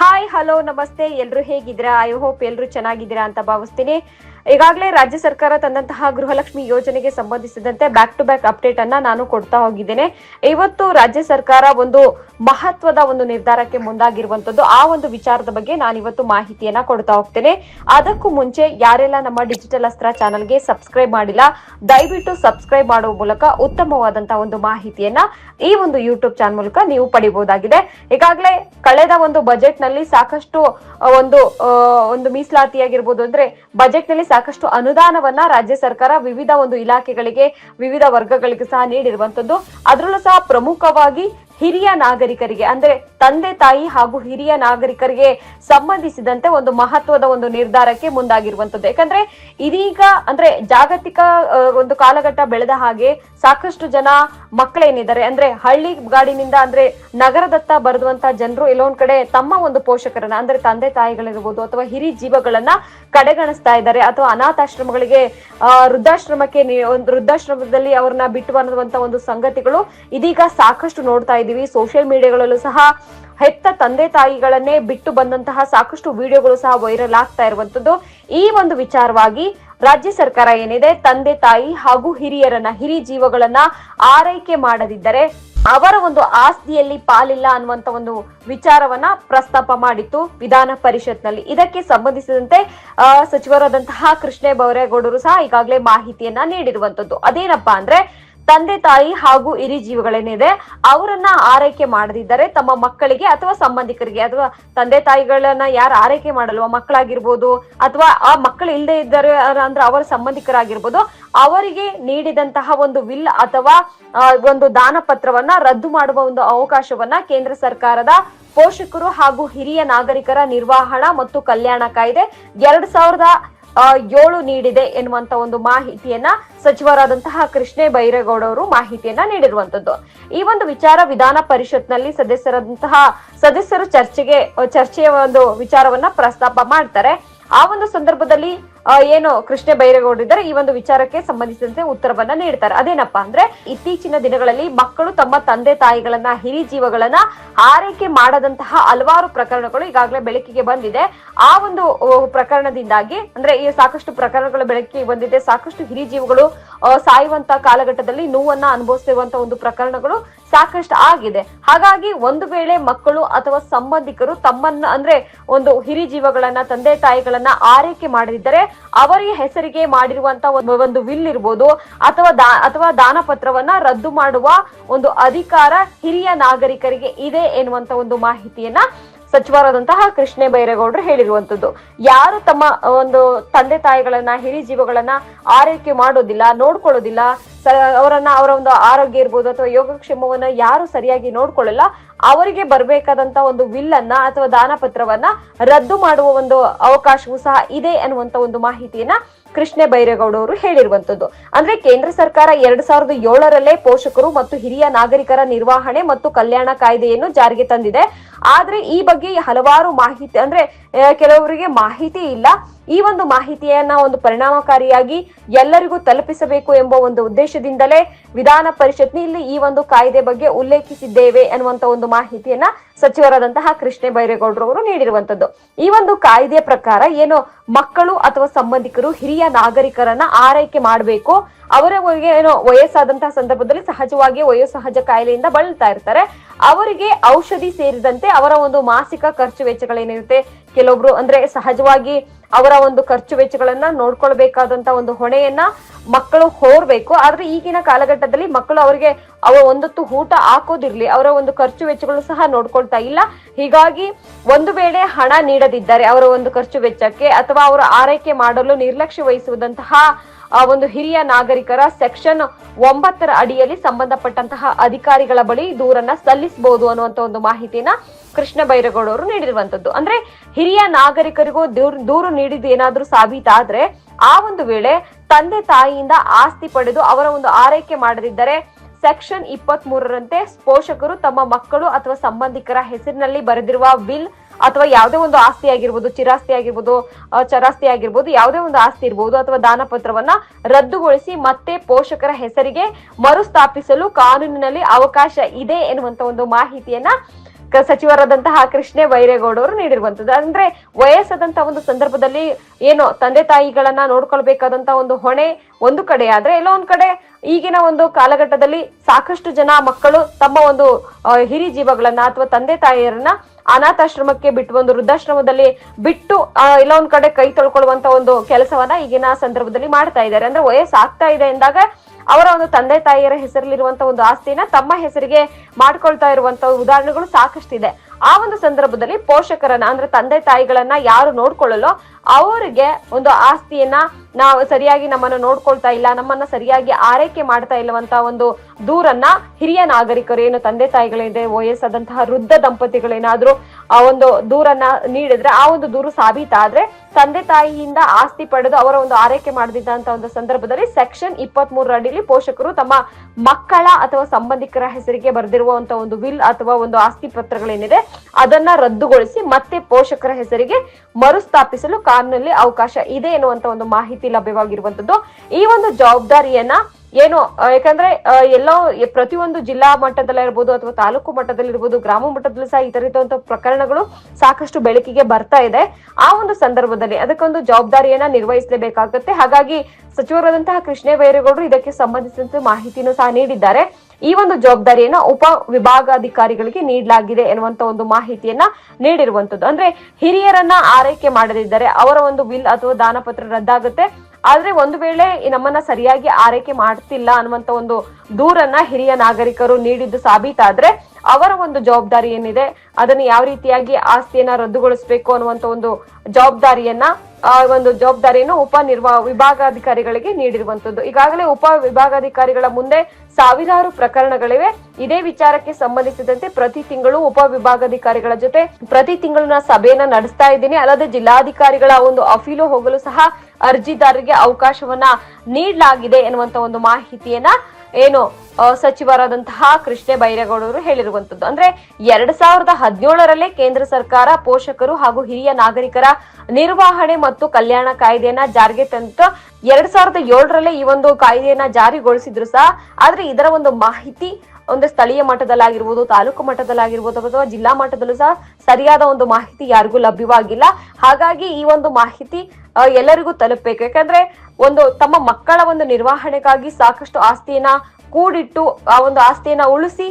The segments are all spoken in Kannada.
ಹಾಯ್ ಹಲೋ ನಮಸ್ತೆ. ಎಲ್ರು ಹೇಗಿದ್ದೀರಾ? ಐ ಹೋಪ್ ಎಲ್ರು ಚೆನ್ನಾಗಿದ್ದೀರಾ ಅಂತ ಭಾವಿಸ್ತೀನಿ. ಈಗಾಗಲೇ ರಾಜ್ಯ ಸರ್ಕಾರ ತಂದಂತಹ ಗೃಹಲಕ್ಷ್ಮಿ ಯೋಜನೆಗೆ ಸಂಬಂಧಿಸಿದಂತೆ ಬ್ಯಾಕ್ ಟು ಬ್ಯಾಕ್ ಅಪ್ಡೇಟ್ ಅನ್ನ ನಾನು ಕೊಡ್ತಾ ಹೋಗಿದ್ದೇನೆ. ಇವತ್ತು ರಾಜ್ಯ ಸರ್ಕಾರ ಒಂದು ಮಹತ್ವದ ಒಂದು ನಿರ್ಧಾರಕ್ಕೆ ಮುಂದಾಗಿರುವಂತದ್ದು ಆ ಒಂದು ವಿಚಾರದ ಬಗ್ಗೆ ನಾನು ಇವತ್ತು ಮಾಹಿತಿಯನ್ನ ಕೊಡ್ತಾ ಹೋಗ್ತೇನೆ. ಅದಕ್ಕೂ ಮುಂಚೆ ಯಾರೆಲ್ಲ ನಮ್ಮ ಡಿಜಿಟಲ್ ಅಸ್ತ್ರ ಚಾನಲ್ಗೆ ಸಬ್ಸ್ಕ್ರೈಬ್ ಮಾಡಿಲ್ಲ, ದಯವಿಟ್ಟು ಸಬ್ಸ್ಕ್ರೈಬ್ ಮಾಡುವ ಮೂಲಕ ಉತ್ತಮವಾದಂತಹ ಒಂದು ಮಾಹಿತಿಯನ್ನ ಈ ಒಂದು ಯೂಟ್ಯೂಬ್ ಚಾನಲ್ ಮೂಲಕ ನೀವು ಪಡಿಬಹುದಾಗಿದೆ. ಈಗಾಗಲೇ ಕಳೆದ ಒಂದು ಬಜೆಟ್ನಲ್ಲಿ ಸಾಕಷ್ಟು ಒಂದು ಒಂದು ಮೀಸಲಾತಿಯಾಗಿರ್ಬೋದು ಅಂದ್ರೆ ಬಜೆಟ್ನಲ್ಲಿ ಸಾಕಷ್ಟು ಅನುದಾನವನ್ನ ರಾಜ್ಯ ಸರ್ಕಾರ ವಿವಿಧ ಒಂದು ಇಲಾಖೆಗಳಿಗೆ, ವಿವಿಧ ವರ್ಗಗಳಿಗೆ ಸಹ ನೀಡಿರುವಂತದ್ದು. ಅದರಲ್ಲೂ ಸಹ ಪ್ರಮುಖವಾಗಿ ಹಿರಿಯ ನಾಗರಿಕರಿಗೆ, ಅಂದ್ರೆ ತಂದೆ, ತಾಯಿ ಹಾಗೂ ಹಿರಿಯ ನಾಗರಿಕರಿಗೆ ಸಂಬಂಧಿಸಿದಂತೆ ಒಂದು ಮಹತ್ವದ ಒಂದು ನಿರ್ಧಾರಕ್ಕೆ ಮುಂದಾಗಿರುವಂತದ್ದು ಯಾಕಂದ್ರೆ ಇದೀಗ ಅಂದ್ರೆ ಜಾಗತಿಕ ಒಂದು ಕಾಲಘಟ್ಟ ಬೆಳೆದ ಹಾಗೆ ಸಾಕಷ್ಟು ಜನ ಮಕ್ಕಳೇನಿದ್ದಾರೆ, ಅಂದ್ರೆ ಹಳ್ಳಿ ಗಾಡಿನಿಂದ ಅಂದ್ರೆ ನಗರದತ್ತ ಬರೆದುವಂತ ಜನರು ಎಲ್ಲೊಂದ್ ಕಡೆ ತಮ್ಮ ಒಂದು ಪೋಷಕರನ್ನ, ಅಂದ್ರೆ ತಂದೆ, ತಾಯಿಗಳಿರ್ಬೋದು ಅಥವಾ ಹಿರಿ ಜೀವಗಳನ್ನ ಕಡೆಗಣಿಸ್ತಾ ಇದ್ದಾರೆ ಅಥವಾ ಅನಾಥಾಶ್ರಮಗಳಿಗೆ ವೃದ್ಧಾಶ್ರಮಕ್ಕೆ ವೃದ್ಧಾಶ್ರಮದಲ್ಲಿ ಅವ್ರನ್ನ ಬಿಟ್ಟು ಬರುವಂತ ಒಂದು ಸಂಗತಿಗಳು ಇದೀಗ ಸಾಕಷ್ಟು ನೋಡ್ತಾ ಇದೀವಿ. ಸೋಷಿಯಲ್ ಮೀಡಿಯಾಗಳಲ್ಲೂ ಸಹ ಹೆತ್ತ ತಂದೆ ತಾಯಿಗಳನ್ನೇ ಬಿಟ್ಟು ಬಂದಂತಹ ಸಾಕಷ್ಟು ವಿಡಿಯೋಗಳು ಸಹ ವೈರಲ್ ಆಗ್ತಾ ಇರುವಂತದ್ದು ಈ ಒಂದು ವಿಚಾರವಾಗಿ ರಾಜ್ಯ ಸರ್ಕಾರ ಏನಿದೆ, ತಂದೆ ತಾಯಿ ಹಾಗೂ ಹಿರಿಯರನ್ನ, ಹಿರಿ ಜೀವಗಳನ್ನ ಆರೈಕೆ ಮಾಡದಿದ್ದರೆ ಅವರ ಒಂದು ಆಸ್ತಿಯಲ್ಲಿ ಪಾಲಿಲ್ಲ ಅನ್ನುವಂತ ಒಂದು ವಿಚಾರವನ್ನ ಪ್ರಸ್ತಾಪ ಮಾಡಿತ್ತು ವಿಧಾನ ಪರಿಷತ್ನಲ್ಲಿ. ಇದಕ್ಕೆ ಸಂಬಂಧಿಸಿದಂತೆ ಸಚಿವರಾದಂತಹ ಕೃಷ್ಣೇ ಬೈರೇಗೌಡರು ಸಹ ಈಗಾಗಲೇ ಮಾಹಿತಿಯನ್ನ ನೀಡಿರುವಂತದ್ದು ಅದೇನಪ್ಪಾ ಅಂದ್ರೆ ತಂದೆ ತಾಯಿ ಹಾಗೂ ಹಿರಿ ಜೀವಗಳೇನಿದೆ, ಅವರನ್ನ ಆರೈಕೆ ಮಾಡದಿದ್ದರೆ ತಮ್ಮ ಮಕ್ಕಳಿಗೆ ಅಥವಾ ಸಂಬಂಧಿಕರಿಗೆ ಅಥವಾ ತಂದೆ ತಾಯಿಗಳನ್ನ ಯಾರು ಆರೈಕೆ ಮಾಡಲ್ವ? ಮಕ್ಕಳಾಗಿರ್ಬೋದು ಅಥವಾ ಆ ಮಕ್ಕಳು ಇಲ್ಲದೆ ಇದ್ದಾರೆ ಅಂದ್ರೆ ಅವರ ಸಂಬಂಧಿಕರಾಗಿರ್ಬೋದು, ಅವರಿಗೆ ನೀಡಿದಂತಹ ಒಂದು ವಿಲ್ ಅಥವಾ ಒಂದು ದಾನ ಪತ್ರವನ್ನ ರದ್ದು ಮಾಡುವ ಒಂದು ಅವಕಾಶವನ್ನ ಕೇಂದ್ರ ಸರ್ಕಾರದ ಪೋಷಕರು ಹಾಗೂ ಹಿರಿಯ ನಾಗರಿಕರ ನಿರ್ವಹಣಾ ಮತ್ತು ಕಲ್ಯಾಣ ಕಾಯ್ದೆ ಎರಡ್ ಸಾವಿರದ ಏಳು ನೀಡಿದೆ ಎನ್ನುವಂತ ಒಂದು ಮಾಹಿತಿಯನ್ನ ಸಚಿವರಾದಂತಹ ಕೃಷ್ಣೇ ಬೈರೇಗೌಡ ಅವರು ಮಾಹಿತಿಯನ್ನ ನೀಡಿರುವಂತದ್ದು. ಈ ಒಂದು ವಿಚಾರ ವಿಧಾನ ಪರಿಷತ್ನಲ್ಲಿ ಸದಸ್ಯರಾದಂತಹ ಸದಸ್ಯರು ಚರ್ಚೆಗೆ, ಚರ್ಚೆಯ ಒಂದು ವಿಚಾರವನ್ನ ಪ್ರಸ್ತಾಪ ಮಾಡ್ತಾರೆ. ಆ ಒಂದು ಸಂದರ್ಭದಲ್ಲಿ ಏನು ಕೃಷ್ಣ ಬೈರೇಗೌಡ ಇದ್ದಾರೆ ಈ ಒಂದು ವಿಚಾರಕ್ಕೆ ಸಂಬಂಧಿಸಿದಂತೆ ಉತ್ತರವನ್ನ ನೀಡ್ತಾರೆ. ಅದೇನಪ್ಪಾ ಅಂದ್ರೆ, ಇತ್ತೀಚಿನ ದಿನಗಳಲ್ಲಿ ಮಕ್ಕಳು ತಮ್ಮ ತಂದೆ ತಾಯಿಗಳನ್ನ, ಹಿರಿ ಜೀವಗಳನ್ನ ಆರೈಕೆ ಮಾಡದಂತಹ ಹಲವಾರು ಪ್ರಕರಣಗಳು ಈಗಾಗಲೇ ಬೆಳಕಿಗೆ ಬಂದಿದೆ. ಆ ಒಂದು ಪ್ರಕರಣದಿಂದಾಗಿ, ಅಂದ್ರೆ ಈ ಸಾಕಷ್ಟು ಪ್ರಕರಣಗಳು ಬೆಳಕಿಗೆ ಬಂದಿದೆ. ಸಾಕಷ್ಟು ಹಿರಿ ಜೀವಗಳು ಸಾಯುವಂತ ಕಾಲಘಟ್ಟದಲ್ಲಿ ನೋವನ್ನ ಅನುಭವಿಸ್ತಿರುವಂತ ಒಂದು ಪ್ರಕರಣಗಳು ಸಾಕಷ್ಟು ಆಗಿದೆ ಹಾಗಾಗಿ ಒಂದು ವೇಳೆ ಮಕ್ಕಳು ಅಥವಾ ಸಂಬಂಧಿಕರು ತಮ್ಮನ್ನ ಅಂದ್ರೆ ಒಂದು ಹಿರಿ ಜೀವಗಳನ್ನ, ತಂದೆ ತಾಯಿಗಳನ್ನ ಆರೈಕೆ ಮಾಡದಿದ್ದರೆ ಅವರಿಗೆ ಹೆಸರಿಗೆ ಮಾಡಿರುವಂತ ಒಂದು ವಿಲ್ ಇರ್ಬೋದು. ಅಥವಾ ಅಥವಾ ದಾನ ಪತ್ರವನ್ನ ರದ್ದು ಮಾಡುವ ಒಂದು ಅಧಿಕಾರ ಹಿರಿಯ ನಾಗರಿಕರಿಗೆ ಇದೆ ಎನ್ನುವಂತ ಒಂದು ಮಾಹಿತಿಯನ್ನ ಸಚಿವರಾದಂತಹ ಕೃಷ್ಣ ಬೈರೇಗೌಡರು ಹೇಳಿರುವಂತದ್ದು. ಯಾರು ತಮ್ಮ ಒಂದು ತಂದೆ ತಾಯಿಗಳನ್ನ ಹಿರಿ ಜೀವಗಳನ್ನ ಆರೈಕೆ ಮಾಡೋದಿಲ್ಲ, ನೋಡ್ಕೊಳ್ಳೋದಿಲ್ಲ ಅವರನ್ನ ಅವರ ಒಂದು ಆರೋಗ್ಯ ಇರ್ಬೋದು ಅಥವಾ ಯೋಗಕ್ಷೇಮವನ್ನ ಯಾರು ಸರಿಯಾಗಿ ನೋಡ್ಕೊಳ್ಳಲ್ಲ, ಅವರಿಗೆ ಬರಬೇಕಾದಂತ ಒಂದು ವಿಲ್ ಅನ್ನ ಅಥವಾ ದಾನ ಪತ್ರವನ್ನ ರದ್ದು ಮಾಡುವ ಒಂದು ಅವಕಾಶವೂ ಸಹ ಇದೆ ಅನ್ನುವಂತ ಒಂದು ಮಾಹಿತಿಯನ್ನ ಕೃಷ್ಣ ಬೈರೇಗೌಡ ಅವರು ಹೇಳಿರುವಂತದ್ದು. ಅಂದ್ರೆ ಕೇಂದ್ರ ಸರ್ಕಾರ ಎರಡ್ ಸಾವಿರದ ಏಳರಲ್ಲೇ ಪೋಷಕರು ಮತ್ತು ಹಿರಿಯ ನಾಗರಿಕರ ನಿರ್ವಹಣೆ ಮತ್ತು ಕಲ್ಯಾಣ ಕಾಯ್ದೆಯನ್ನು ಜಾರಿಗೆ ತಂದಿದೆ. ಆದ್ರೆ ಈ ಬಗ್ಗೆ ಹಲವಾರು ಮಾಹಿತಿ ಅಂದ್ರೆ ಕೆಲವರಿಗೆ ಮಾಹಿತಿ ಇಲ್ಲ. ಈ ಒಂದು ಮಾಹಿತಿಯನ್ನ ಒಂದು ಪರಿಣಾಮಕಾರಿಯಾಗಿ ಎಲ್ಲರಿಗೂ ತಲುಪಿಸಬೇಕು ಎಂಬ ಒಂದು ಉದ್ದೇಶದಿಂದಲೇ ವಿಧಾನ ಪರಿಷತ್ನಲ್ಲಿ ಈ ಒಂದು ಕಾಯ್ದೆ ಬಗ್ಗೆ ಉಲ್ಲೇಖಿಸಿದ್ದೇವೆ ಅನ್ನುವಂತ ಒಂದು ಮಾಹಿತಿಯನ್ನ ಸಚಿವರಾದಂತಹ ಕೃಷ್ಣ ಬೈರೇಗೌಡರು ಅವರು ನೀಡಿರುವಂತದ್ದು. ಈ ಒಂದು ಕಾಯ್ದೆಯ ಪ್ರಕಾರ ಏನು ಮಕ್ಕಳು ಅಥವಾ ಸಂಬಂಧಿಕರು ಹಿರಿಯ ನಾಗರಿಕರನ್ನ ಆರೈಕೆ ಮಾಡಬೇಕು ಅವರಿಗೆ ಏನೋ ವಯಸ್ಸಾದಂತಹ ಸಂದರ್ಭದಲ್ಲಿ ಸಹಜವಾಗಿ ವಯೋಸಹಜ ಕಾಯಿಲೆಯಿಂದ ಬಳಲ್ತಾ ಇರ್ತಾರೆ, ಅವರಿಗೆ ಔಷಧಿ ಸೇರಿದಂತೆ ಅವರ ಒಂದು ಮಾಸಿಕ ಖರ್ಚು ವೆಚ್ಚಗಳೇನಿರುತ್ತೆ ಕೆಲವೊಬ್ರು ಅಂದ್ರೆ ಸಹಜವಾಗಿ ಅವರ ಒಂದು ಖರ್ಚು ವೆಚ್ಚಗಳನ್ನ ನೋಡ್ಕೊಳ್ಬೇಕಾದಂತ ಒಂದು ಹೊಣೆಯನ್ನ ಮಕ್ಕಳು ಹೋರ್ಬೇಕು. ಆದ್ರೆ ಈಗಿನ ಕಾಲಘಟ್ಟದಲ್ಲಿ ಮಕ್ಕಳು ಅವರಿಗೆ ಅವ ಒಂದೊತ್ತು ಊಟ ಹಾಕೋದಿರ್ಲಿ, ಅವರ ಒಂದು ಖರ್ಚು ವೆಚ್ಚಗಳು ಸಹ ನೋಡ್ಕೊಳ್ತಾ ಇಲ್ಲ. ಹೀಗಾಗಿ ಒಂದು ವೇಳೆ ಹಣ ನೀಡದಿದ್ದಾರೆ ಅವರ ಒಂದು ಖರ್ಚು ವೆಚ್ಚಕ್ಕೆ ಅಥವಾ ಅವರ ಆರೈಕೆ ಮಾಡಲು ನಿರ್ಲಕ್ಷ್ಯ ವಹಿಸುವುದಂತಹ ಆ ಒಂದು ಹಿರಿಯ ನಾಗರಿಕರ ಸೆಕ್ಷನ್ ಒಂಬತ್ತರ ಅಡಿಯಲ್ಲಿ ಸಂಬಂಧಪಟ್ಟಂತಹ ಅಧಿಕಾರಿಗಳ ಬಳಿ ದೂರನ್ನ ಸಲ್ಲಿಸಬಹುದು ಅನ್ನುವಂತ ಒಂದು ಮಾಹಿತಿನ ಕೃಷ್ಣ ಬೈರೇಗೌಡ ಅವರು ನೀಡಿರುವಂತದ್ದು. ಅಂದ್ರೆ ಹಿರಿಯ ನಾಗರಿಕರಿಗೂ ದೂರು ದೂರು ನೀಡಿದ್ದು ಏನಾದ್ರೂ ಸಾಬೀತಾದ್ರೆ ಆ ಒಂದು ವೇಳೆ ತಂದೆ ತಾಯಿಯಿಂದ ಆಸ್ತಿ ಪಡೆದು ಅವರ ಒಂದು ಆರೈಕೆ ಮಾಡದಿದ್ದರೆ ಸೆಕ್ಷನ್ ಇಪ್ಪತ್ತ್ ಮೂರರಂತೆ ಪೋಷಕರು ತಮ್ಮ ಮಕ್ಕಳು ಅಥವಾ ಸಂಬಂಧಿಕರ ಹೆಸರಿನಲ್ಲಿ ಬರೆದಿರುವ ವಿಲ್ ಅಥವಾ ಯಾವುದೇ ಒಂದು ಆಸ್ತಿ ಆಗಿರ್ಬೋದು, ಚಿರಾಸ್ತಿ ಆಗಿರ್ಬೋದು ಚರಾಸ್ತಿ ಆಗಿರ್ಬೋದು, ಯಾವುದೇ ಒಂದು ಆಸ್ತಿ ಇರ್ಬೋದು ಅಥವಾ ದಾನ ಪತ್ರವನ್ನ ರದ್ದುಗೊಳಿಸಿ ಮತ್ತೆ ಪೋಷಕರ ಹೆಸರಿಗೆ ಮರುಸ್ಥಾಪಿಸಲು ಕಾನೂನಿನಲ್ಲಿ ಅವಕಾಶ ಇದೆ ಎನ್ನುವಂತ ಒಂದು ಮಾಹಿತಿಯನ್ನ ಸಚಿವರಾದಂತಹ ಕೃಷ್ಣೇ ಅವರು ನೀಡಿರುವಂತದ್ದು. ಅಂದ್ರೆ ವಯಸ್ಸಾದಂತ ಒಂದು ಸಂದರ್ಭದಲ್ಲಿ ಏನು ತಂದೆ ತಾಯಿಗಳನ್ನ ನೋಡ್ಕೊಳ್ಬೇಕಾದಂತ ಒಂದು ಹೊಣೆ ಒಂದು ಕಡೆ ಆದ್ರೆ ಎಲ್ಲೋ ಒಂದ್ ಕಡೆ ಈಗಿನ ಒಂದು ಕಾಲಘಟ್ಟದಲ್ಲಿ ಸಾಕಷ್ಟು ಜನ ಮಕ್ಕಳು ತಮ್ಮ ಒಂದು ಹಿರಿ ಜೀವಗಳನ್ನ ಅಥವಾ ತಂದೆ ತಾಯಿಯರನ್ನ ಅನಾಥಾಶ್ರಮಕ್ಕೆ ಬಿಟ್ಟು ಒಂದು ವೃದ್ಧಾಶ್ರಮದಲ್ಲಿ ಬಿಟ್ಟು ಇಲ್ಲ ಒಂದ್ ಕಡೆ ಕೈ ತೊಳ್ಕೊಳ್ಳುವಂತ ಒಂದು ಕೆಲಸವನ್ನ ಈಗಿನ ಸಂದರ್ಭದಲ್ಲಿ ಮಾಡ್ತಾ ಇದ್ದಾರೆ. ಅಂದ್ರೆ ವಯಸ್ಸಾಗ್ತಾ ಇದೆ ಎಂದಾಗ ಅವರ ಒಂದು ತಂದೆ ತಾಯಿಯರ ಹೆಸರಲ್ಲಿರುವಂತ ಒಂದು ಆಸ್ತಿನ ತಮ್ಮ ಹೆಸರಿಗೆ ಮಾಡ್ಕೊಳ್ತಾ ಇರುವಂತ ಉದಾಹರಣೆಗಳು ಸಾಕಷ್ಟಿದೆ ಆ ಒಂದು ಸಂದರ್ಭದಲ್ಲಿ ಪೋಷಕರನ್ನ, ಅಂದ್ರೆ ತಂದೆ ತಾಯಿಗಳನ್ನ ಯಾರು ನೋಡ್ಕೊಳ್ಳಲು ಅವರಿಗೆ ಒಂದು ಆಸ್ತಿಯನ್ನ ನಾವು ಸರಿಯಾಗಿ ನಮ್ಮನ್ನು ನೋಡ್ಕೊಳ್ತಾ ಇಲ್ಲ, ನಮ್ಮನ್ನ ಸರಿಯಾಗಿ ಆರೈಕೆ ಮಾಡ್ತಾ ಇಲ್ಲವಂತ ಒಂದು ದೂರನ್ನ ಹಿರಿಯ ನಾಗರಿಕರು ಏನು ತಂದೆ ತಾಯಿಗಳಿದೆ ವಯಸ್ಸಾದಂತಹ ವೃದ್ಧ ದಂಪತಿಗಳೇನಾದ್ರೂ, ಆ ಒಂದು ದೂರನ್ನ ನೀಡಿದ್ರೆ, ಆ ಒಂದು ದೂರು ಸಾಬೀತಾದ್ರೆ ತಂದೆ ತಾಯಿಯಿಂದ ಆಸ್ತಿ ಪಡೆದು ಅವರ ಒಂದು ಆರೈಕೆ ಮಾಡದಿದ್ದಂತ ಒಂದು ಸಂದರ್ಭದಲ್ಲಿ ಸೆಕ್ಷನ್ ಇಪ್ಪತ್ತ್ ಮೂರರ ಅಡಿಯಲ್ಲಿ ಪೋಷಕರು ತಮ್ಮ ಮಕ್ಕಳ ಅಥವಾ ಸಂಬಂಧಿಕರ ಹೆಸರಿಗೆ ಬರೆದಿರುವಂತಹ ಒಂದು ವಿಲ್ ಅಥವಾ ಒಂದು ಆಸ್ತಿ ಪತ್ರಗಳೇನಿದೆ, ಅದನ್ನ ರದ್ದುಗೊಳಿಸಿ ಮತ್ತೆ ಪೋಷಕರ ಹೆಸರಿಗೆ ಮರುಸ್ಥಾಪಿಸಲು ಕಾನೂನಲ್ಲಿ ಅವಕಾಶ ಇದೆ ಎನ್ನುವಂತ ಒಂದು ಮಾಹಿತಿ ಲಭ್ಯವಾಗಿರುವಂತದ್ದು. ಈ ಒಂದು ಜವಾಬ್ದಾರಿಯನ್ನ ಏನು ಯಾಕಂದ್ರೆ ಎಲ್ಲೋ ಪ್ರತಿಯೊಂದು ಜಿಲ್ಲಾ ಮಟ್ಟದಲ್ಲಿರ್ಬೋದು ಅಥವಾ ತಾಲೂಕು ಮಟ್ಟದಲ್ಲಿ ಇರ್ಬೋದು, ಗ್ರಾಮ ಮಟ್ಟದಲ್ಲಿ ಸಹ ಈ ತರದಂತ ಪ್ರಕರಣಗಳು ಸಾಕಷ್ಟು ಬೆಳಕಿಗೆ ಬರ್ತಾ ಇದೆ. ಆ ಒಂದು ಸಂದರ್ಭದಲ್ಲಿ ಅದಕ್ಕೊಂದು ಜವಾಬ್ದಾರಿಯನ್ನ ನಿರ್ವಹಿಸಲೇಬೇಕಾಗುತ್ತೆ. ಹಾಗಾಗಿ ಸಚಿವರಾದಂತಹ ಕೃಷ್ಣೇ ಬೈರೇಗೌಡರು ಇದಕ್ಕೆ ಸಂಬಂಧಿಸಿದಂತೆ ಮಾಹಿತಿನೂ ಸಹ ನೀಡಿದ್ದಾರೆ. ಈ ಒಂದು ಜವಾಬ್ದಾರಿಯನ್ನ ಉಪ ವಿಭಾಗಾಧಿಕಾರಿಗಳಿಗೆ ನೀಡಲಾಗಿದೆ ಎನ್ನುವಂತ ಒಂದು ಮಾಹಿತಿಯನ್ನ ನೀಡಿರುವಂತದ್ದು. ಅಂದ್ರೆ ಹಿರಿಯರನ್ನ ಆರೈಕೆ ಮಾಡದಿದ್ದರೆ ಅವರ ಒಂದು ವಿಲ್ ಅಥವಾ ದಾನಪತ್ರ ರದ್ದಾಗುತ್ತೆ. ಆದ್ರೆ ಒಂದು ವೇಳೆ ನಮ್ಮನ್ನ ಸರಿಯಾಗಿ ಆರೈಕೆ ಮಾಡ್ತಿಲ್ಲ ಅನ್ನುವಂತ ಒಂದು ದೂರನ್ನ ಹಿರಿಯ ನಾಗರಿಕರು ನೀಡಿದ್ದು ಸಾಬೀತಾದ್ರೆ ಅವರ ಒಂದು ಜವಾಬ್ದಾರಿ ಏನಿದೆ? ಅದನ್ನು ಯಾವ ರೀತಿಯಾಗಿ ಆಸ್ತಿಯನ್ನ ರದ್ದುಗೊಳಿಸಬೇಕು ಅನ್ನುವಂತ ಒಂದು ಜವಾಬ್ದಾರಿಯನ್ನ ಆ ಒಂದು ಜವಾಬ್ದಾರಿಯನ್ನು ಉಪ ನಿರ್ವಾ ವಿಭಾಗಾಧಿಕಾರಿಗಳಿಗೆ ನೀಡಿರುವಂತದ್ದು. ಈಗಾಗಲೇ ಉಪ ವಿಭಾಗಾಧಿಕಾರಿಗಳ ಮುಂದೆ ಸಾವಿರಾರು ಪ್ರಕರಣಗಳಿವೆ. ಇದೇ ವಿಚಾರಕ್ಕೆ ಸಂಬಂಧಿಸಿದಂತೆ ಪ್ರತಿ ತಿಂಗಳು ಉಪ ವಿಭಾಗಾಧಿಕಾರಿಗಳ ಜೊತೆ ಪ್ರತಿ ತಿಂಗಳು ಸಭೆಯನ್ನ ನಡೆಸ್ತಾ ಇದ್ದೀನಿ. ಅಲ್ಲದೆ ಜಿಲ್ಲಾಧಿಕಾರಿಗಳ ಒಂದು ಅಫೀಲು ಹೋಗಲು ಸಹ ಅರ್ಜಿದಾರರಿಗೆ ಅವಕಾಶವನ್ನ ನೀಡಲಾಗಿದೆ ಎನ್ನುವಂತ ಒಂದು ಮಾಹಿತಿಯನ್ನ ಏನು ಸಚಿವರಾದಂತಹ ಕೃಷ್ಣ ಬೈರೇಗೌಡರು ಹೇಳಿರುವಂತದ್ದು. ಅಂದ್ರೆ ಎರಡ್ ಸಾವಿರದ ಹದಿನೇಳರಲ್ಲೇ ಕೇಂದ್ರ ಸರ್ಕಾರ ಪೋಷಕರು ಹಾಗೂ ಹಿರಿಯ ನಾಗರಿಕರ ನಿರ್ವಹಣೆ ಮತ್ತು ಕಲ್ಯಾಣ ಕಾಯ್ದೆಯನ್ನ ಜಾರಿಗೆ ತಂತು. ಎರಡ್ ಸಾವಿರದ ಏಳರಲ್ಲೇ ಈ ಒಂದು ಕಾಯ್ದೆಯನ್ನ ಜಾರಿಗೊಳಿಸಿದ್ರು ಸಹ. ಆದ್ರೆ ಇದರ ಒಂದು ಮಾಹಿತಿ ಒಂದು ಸ್ಥಳೀಯ ಮಟ್ಟದಲ್ಲಾಗಿರ್ಬೋದು, ತಾಲೂಕು ಮಟ್ಟದಲ್ಲಾಗಿರ್ಬೋದು ಅಥವಾ ಜಿಲ್ಲಾ ಮಟ್ಟದಲ್ಲೂ ಸಹ ಸರಿಯಾದ ಒಂದು ಮಾಹಿತಿ ಯಾರಿಗೂ ಲಭ್ಯವಾಗಿಲ್ಲ. ಹಾಗಾಗಿ ಈ ಒಂದು ಮಾಹಿತಿ ಎಲ್ಲರಿಗೂ ತಲುಪಬೇಕು. ಯಾಕಂದ್ರೆ ಒಂದು ತಮ್ಮ ಮಕ್ಕಳ ಒಂದು ನಿರ್ವಹಣೆಗಾಗಿ ಸಾಕಷ್ಟು ಆಸ್ತಿಯನ್ನ ಕೂಡಿಟ್ಟು ಆ ಒಂದು ಆಸ್ತಿಯನ್ನ ಉಳಿಸಿ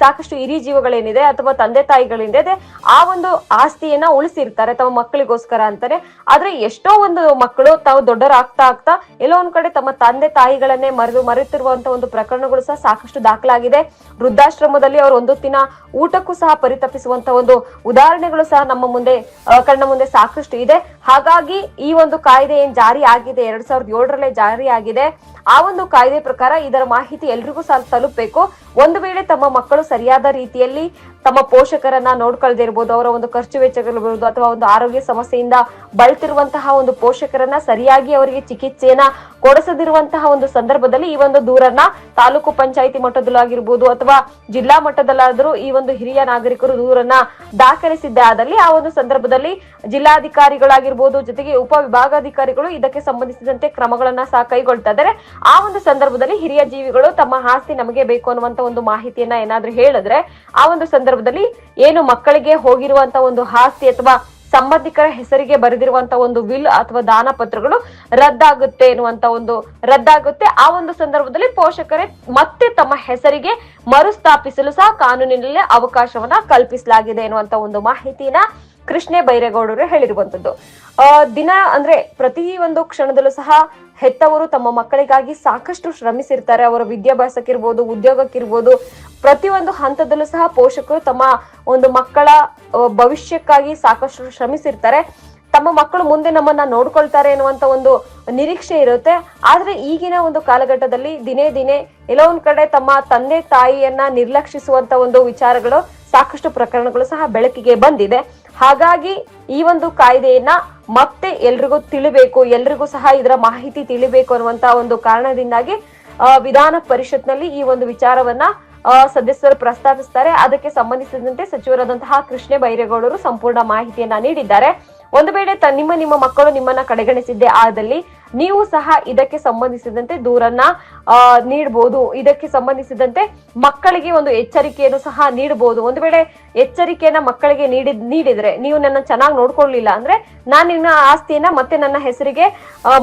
ಸಾಕಷ್ಟು ಹಿರಿ ಜೀವಗಳೇನಿದೆ ಅಥವಾ ತಂದೆ ತಾಯಿಗಳಿಂದ ಆ ಒಂದು ಆಸ್ತಿಯನ್ನ ಉಳಿಸಿರ್ತಾರೆ ತಮ್ಮ ಮಕ್ಕಳಿಗೋಸ್ಕರ ಅಂತಾರೆ ಆದ್ರೆ ಎಷ್ಟೋ ಒಂದು ಮಕ್ಕಳು ತಾವು ದೊಡ್ಡರಾಗ್ತಾ ಆಗ್ತಾ ಎಲ್ಲೋ ಒಂದ್ ಕಡೆ ತಮ್ಮ ತಂದೆ ತಾಯಿಗಳನ್ನೇ ಮರೆದು ಮರೆತಿರುವಂತ ಒಂದು ಪ್ರಕರಣಗಳು ಸಹ ಸಾಕಷ್ಟು ದಾಖಲಾಗಿದೆ. ವೃದ್ಧಾಶ್ರಮದಲ್ಲಿ ಅವರು ಒಂದು ದಿನ ಊಟಕ್ಕೂ ಸಹ ಪರಿತಪಿಸುವಂತ ಒಂದು ಉದಾಹರಣೆಗಳು ಸಹ ನಮ್ಮ ಮುಂದೆ ಕಣ್ಣ ಮುಂದೆ ಸಾಕಷ್ಟು ಇದೆ. ಹಾಗಾಗಿ ಈ ಒಂದು ಕಾಯ್ದೆ ಏನ್ ಜಾರಿ ಆಗಿದೆ, ಎರಡ್ ಸಾವಿರದ ಏಳರಲ್ಲೇ ಜಾರಿ ಆಗಿದೆ. ಆ ಒಂದು ಕಾಯ್ದೆ ಪ್ರಕಾರ ಇದರ ಮಾಹಿತಿ ಎಲ್ರಿಗೂ ಸಹ ತಲುಪಬೇಕು. ಒಂದು ವೇಳೆ ತಮ್ಮ ಮಕ್ಕಳು ಸರಿಯಾದ ರೀತಿಯಲ್ಲಿ ತಮ್ಮ ಪೋಷಕರನ್ನ ನೋಡ್ಕೊಳ್ದೇ ಇರ್ಬೋದು, ಅವರ ಒಂದು ಖರ್ಚು ವೆಚ್ಚಗಳಿರ್ಬೋದು ಅಥವಾ ಒಂದು ಆರೋಗ್ಯ ಸಮಸ್ಯೆಯಿಂದ ಬಳತಿರುವಂತಹ ಒಂದು ಪೋಷಕರನ್ನ ಸರಿಯಾಗಿ ಅವರಿಗೆ ಚಿಕಿತ್ಸೆಯನ್ನ ಕೊಡಿಸದಿರುವಂತಹ ಒಂದು ಸಂದರ್ಭದಲ್ಲಿ ಈ ಒಂದು ದೂರನ್ನ ತಾಲೂಕು ಪಂಚಾಯಿತಿ ಮಟ್ಟದಲ್ಲಾಗಿರ್ಬೋದು ಅಥವಾ ಜಿಲ್ಲಾ ಮಟ್ಟದಲ್ಲಾದರೂ ಈ ಒಂದು ಹಿರಿಯ ನಾಗರಿಕರು ದೂರನ್ನ ದಾಖಲಿಸಿದ್ದೇ ಆದಲ್ಲಿ ಆ ಒಂದು ಸಂದರ್ಭದಲ್ಲಿ ಜಿಲ್ಲಾಧಿಕಾರಿಗಳಾಗಿರ್ಬೋದು, ಜೊತೆಗೆ ಉಪ ವಿಭಾಗಾಧಿಕಾರಿಗಳು ಇದಕ್ಕೆ ಸಂಬಂಧಿಸಿದಂತೆ ಕ್ರಮಗಳನ್ನ ಸಹ ಕೈಗೊಳ್ತಾ ಇದ್ದಾರೆ. ಆ ಒಂದು ಸಂದರ್ಭದಲ್ಲಿ ಹಿರಿಯ ಜೀವಿಗಳು ತಮ್ಮ ಆಸ್ತಿ ನಮಗೆ ಬೇಕು ಅನ್ನುವಂತ ಒಂದು ಮಾಹಿತಿಯನ್ನ ಏನಾದ್ರೂ ಹೇಳಿದ್ರೆ ಆ ಒಂದು ಸಂದರ್ಭದಲ್ಲಿ ಏನು ಮಕ್ಕಳಿಗೆ ಹೋಗಿರುವಂತ ಒಂದು ಆಸ್ತಿ ಅಥವಾ ಸಂಬಂಧಿಕರ ಹೆಸರಿಗೆ ಬರೆದಿರುವಂತ ಒಂದು ವಿಲ್ ಅಥವಾ ದಾನ ಪತ್ರಗಳು ರದ್ದಾಗುತ್ತೆ ಎನ್ನುವಂತ ಒಂದು ರದ್ದಾಗುತ್ತೆ. ಆ ಒಂದು ಸಂದರ್ಭದಲ್ಲಿ ಪೋಷಕರೇ ಮತ್ತೆ ತಮ್ಮ ಹೆಸರಿಗೆ ಮರುಸ್ಥಾಪಿಸಲು ಸಹ ಕಾನೂನಿನಲ್ಲಿ ಅವಕಾಶವನ್ನ ಕಲ್ಪಿಸಲಾಗಿದೆ ಎನ್ನುವಂತ ಒಂದು ಮಾಹಿತಿನ ಕೃಷ್ಣೆ ಬೈರೇಗೌಡರು ಹೇಳಿರುವಂತದ್ದು. ದಿನ ಅಂದ್ರೆ ಪ್ರತಿ ಒಂದು ಕ್ಷಣದಲ್ಲೂ ಸಹ ಹೆತ್ತವರು ತಮ್ಮ ಮಕ್ಕಳಿಗಾಗಿ ಸಾಕಷ್ಟು ಶ್ರಮಿಸಿರ್ತಾರೆ. ಅವರ ವಿದ್ಯಾಭ್ಯಾಸಕ್ಕಿರ್ಬೋದು, ಉದ್ಯೋಗಕ್ಕಿರ್ಬೋದು. ಪ್ರತಿಯೊಂದು ಹಂತದಲ್ಲೂ ಸಹ ಪೋಷಕರು ತಮ್ಮ ಒಂದು ಮಕ್ಕಳ ಭವಿಷ್ಯಕ್ಕಾಗಿ ಸಾಕಷ್ಟು ಶ್ರಮಿಸಿರ್ತಾರೆ. ತಮ್ಮ ಮಕ್ಕಳು ಮುಂದೆ ನಮ್ಮನ್ನ ನೋಡ್ಕೊಳ್ತಾರೆ ಎನ್ನುವಂತ ಒಂದು ನಿರೀಕ್ಷೆ ಇರುತ್ತೆ. ಆದ್ರೆ ಈಗಿನ ಒಂದು ಕಾಲಘಟ್ಟದಲ್ಲಿ ದಿನೇ ದಿನೇ ಎಲ್ಲೋ ಕಡೆ ತಮ್ಮ ತಂದೆ ತಾಯಿಯನ್ನ ನಿರ್ಲಕ್ಷಿಸುವಂತ ಒಂದು ವಿಚಾರಗಳು ಸಾಕಷ್ಟು ಪ್ರಕರಣಗಳು ಸಹ ಬೆಳಕಿಗೆ ಬಂದಿದೆ. ಹಾಗಾಗಿ ಈ ಒಂದು ಕಾಯ್ದೆಯನ್ನ ಮತ್ತೆ ಎಲ್ರಿಗೂ ತಿಳಿಬೇಕು, ಎಲ್ರಿಗೂ ಸಹ ಇದರ ಮಾಹಿತಿ ತಿಳಿಬೇಕು ಅನ್ನುವಂತ ಒಂದು ಕಾರಣದಿಂದಾಗಿ ವಿಧಾನ ಪರಿಷತ್ನಲ್ಲಿ ಈ ಒಂದು ವಿಚಾರವನ್ನ ಸದಸ್ಯರು ಪ್ರಸ್ತಾಪಿಸ್ತಾರೆ. ಅದಕ್ಕೆ ಸಂಬಂಧಿಸಿದಂತೆ ಸಚಿವರಾದಂತಹ ಕೃಷ್ಣ ಬೈರೇಗೌಡರು ಸಂಪೂರ್ಣ ಮಾಹಿತಿಯನ್ನ ನೀಡಿದ್ದಾರೆ. ಒಂದು ವೇಳೆ ನಿಮ್ಮ ನಿಮ್ಮ ಮಕ್ಕಳು ನಿಮ್ಮನ್ನ ಕಡೆಗಣಿಸಿದ್ದೇ ಆದಲ್ಲಿ ನೀವು ಸಹ ಇದಕ್ಕೆ ಸಂಬಂಧಿಸಿದಂತೆ ದೂರನ್ನ ನೀಡಬಹುದು ಇದಕ್ಕೆ ಸಂಬಂಧಿಸಿದಂತೆ ಮಕ್ಕಳಿಗೆ ಒಂದು ಎಚ್ಚರಿಕೆಯನ್ನು ಸಹ ನೀಡಬಹುದು ಒಂದು ವೇಳೆ ಎಚ್ಚರಿಕೆಯನ್ನ ಮಕ್ಕಳಿಗೆ ನೀಡಿದ್ ನೀಡಿದ್ರೆ, ನೀವು ನನ್ನ ಚೆನ್ನಾಗಿ ನೋಡ್ಕೊಳ್ಳಿಲ್ಲ ಅಂದ್ರೆ ನಾನು ನಿನ್ನ ಆಸ್ತಿಯನ್ನ ಮತ್ತೆ ನನ್ನ ಹೆಸರಿಗೆ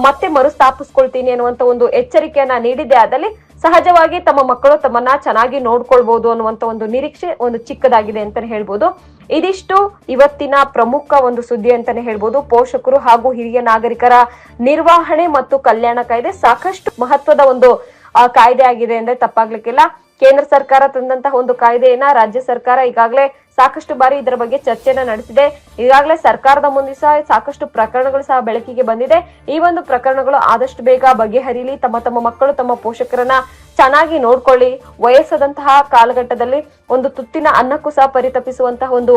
ಮತ್ತೆ ಮರುಸ್ಥಾಪಿಸ್ಕೊಳ್ತೀನಿ ಅನ್ನುವಂತ ಒಂದು ಎಚ್ಚರಿಕೆಯನ್ನ ನೀಡಿದ್ದೆ ಆದಲ್ಲಿ ಸಹಜವಾಗಿ ತಮ್ಮ ಮಕ್ಕಳು ತಮ್ಮನ್ನ ಚೆನ್ನಾಗಿ ನೋಡ್ಕೊಳ್ಬಹುದು ಅನ್ನುವಂತ ಒಂದು ನಿರೀಕ್ಷೆ ಒಂದು ಚಿಕ್ಕದಾಗಿದೆ ಅಂತಾನೆ ಹೇಳ್ಬೋದು. ಇದಿಷ್ಟು ಇವತ್ತಿನ ಪ್ರಮುಖ ಒಂದು ಸುದ್ದಿ ಅಂತಾನೆ ಹೇಳ್ಬೋದು. ಪೋಷಕರು ಹಾಗೂ ಹಿರಿಯ ನಾಗರಿಕರ ನಿರ್ವಹಣೆ ಮತ್ತು ಕಲ್ಯಾಣ ಕಾಯ್ದೆ ಸಾಕಷ್ಟು ಮಹತ್ವದ ಒಂದು ಕಾಯ್ದೆ ಆಗಿದೆ ಅಂದ್ರೆ ತಪ್ಪಾಗ್ಲಿಕ್ಕಿಲ್ಲ. ಕೇಂದ್ರ ಸರ್ಕಾರ ತಂದಂತಹ ಒಂದು ಕಾಯ್ದೆಯನ್ನ ರಾಜ್ಯ ಸರ್ಕಾರ ಈಗಾಗಲೇ ಸಾಕಷ್ಟು ಬಾರಿ ಇದರ ಬಗ್ಗೆ ಚರ್ಚೆನ ನಡೆಸಿದೆ. ಈಗಾಗಲೇ ಸರ್ಕಾರದ ಮುಂದೆ ಸಹ ಸಾಕಷ್ಟು ಪ್ರಕರಣಗಳು ಸಹ ಬೆಳಕಿಗೆ ಬಂದಿದೆ. ಈ ಒಂದು ಪ್ರಕರಣಗಳು ಆದಷ್ಟು ಬೇಗ ಬಗೆಹರಿಲಿ. ತಮ್ಮ ತಮ್ಮ ಮಕ್ಕಳು ತಮ್ಮ ಪೋಷಕರನ್ನ ಚೆನ್ನಾಗಿ ನೋಡ್ಕೊಳ್ಳಿ. ವಯಸ್ಸಾದಂತಹ ಕಾಲಘಟ್ಟದಲ್ಲಿ ಒಂದು ತುತ್ತಿನ ಅನ್ನಕ್ಕೂ ಸಹ ಪರಿತಪಿಸುವಂತಹ ಒಂದು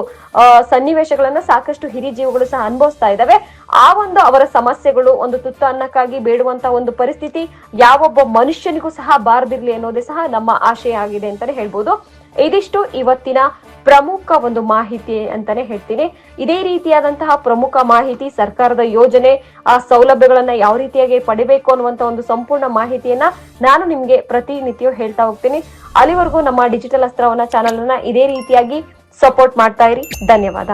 ಸನ್ನಿವೇಶಗಳನ್ನ ಸಾಕಷ್ಟು ಹಿರಿ ಜೀವಗಳು ಸಹ ಅನುಭವಿಸ್ತಾ ಇದ್ದಾವೆ. ಆ ಒಂದು ಅವರ ಸಮಸ್ಯೆಗಳು, ಒಂದು ತುತ್ತು ಅನ್ನಕ್ಕಾಗಿ ಬೇಡುವಂತಹ ಒಂದು ಪರಿಸ್ಥಿತಿ ಯಾವೊಬ್ಬ ಮನುಷ್ಯನಿಗೂ ಸಹ ಬಾರದಿರ್ಲಿ ಅನ್ನೋದೇ ಸಹ ನಮ್ಮ ಆಶಯ ಆಗಿದೆ ಅಂತಾನೆ ಹೇಳ್ಬೋದು. ಇದಿಷ್ಟು ಇವತ್ತಿನ ಪ್ರಮುಖ ಒಂದು ಮಾಹಿತಿ ಅಂತಾನೆ ಹೇಳ್ತೀನಿ. ಇದೇ ರೀತಿಯಾದಂತಹ ಪ್ರಮುಖ ಮಾಹಿತಿ ಸರ್ಕಾರದ ಯೋಜನೆ, ಆ ಸೌಲಭ್ಯಗಳನ್ನ ಯಾವ ರೀತಿಯಾಗಿ ಪಡಿಬೇಕು ಅನ್ನುವಂತ ಒಂದು ಸಂಪೂರ್ಣ ಮಾಹಿತಿಯನ್ನ ನಾನು ನಿಮ್ಗೆ ಪ್ರತಿನಿತ್ಯ ಹೇಳ್ತಾ ಹೋಗ್ತೀನಿ. ಅಲ್ಲಿವರೆಗೂ ನಮ್ಮ ಡಿಜಿಟಲ್ ಅಸ್ತ್ರವನ್ನ ಚಾನಲ್ ಅನ್ನ ಇದೇ ರೀತಿಯಾಗಿ ಸಪೋರ್ಟ್ ಮಾಡ್ತಾ ಇರಿ. ಧನ್ಯವಾದ.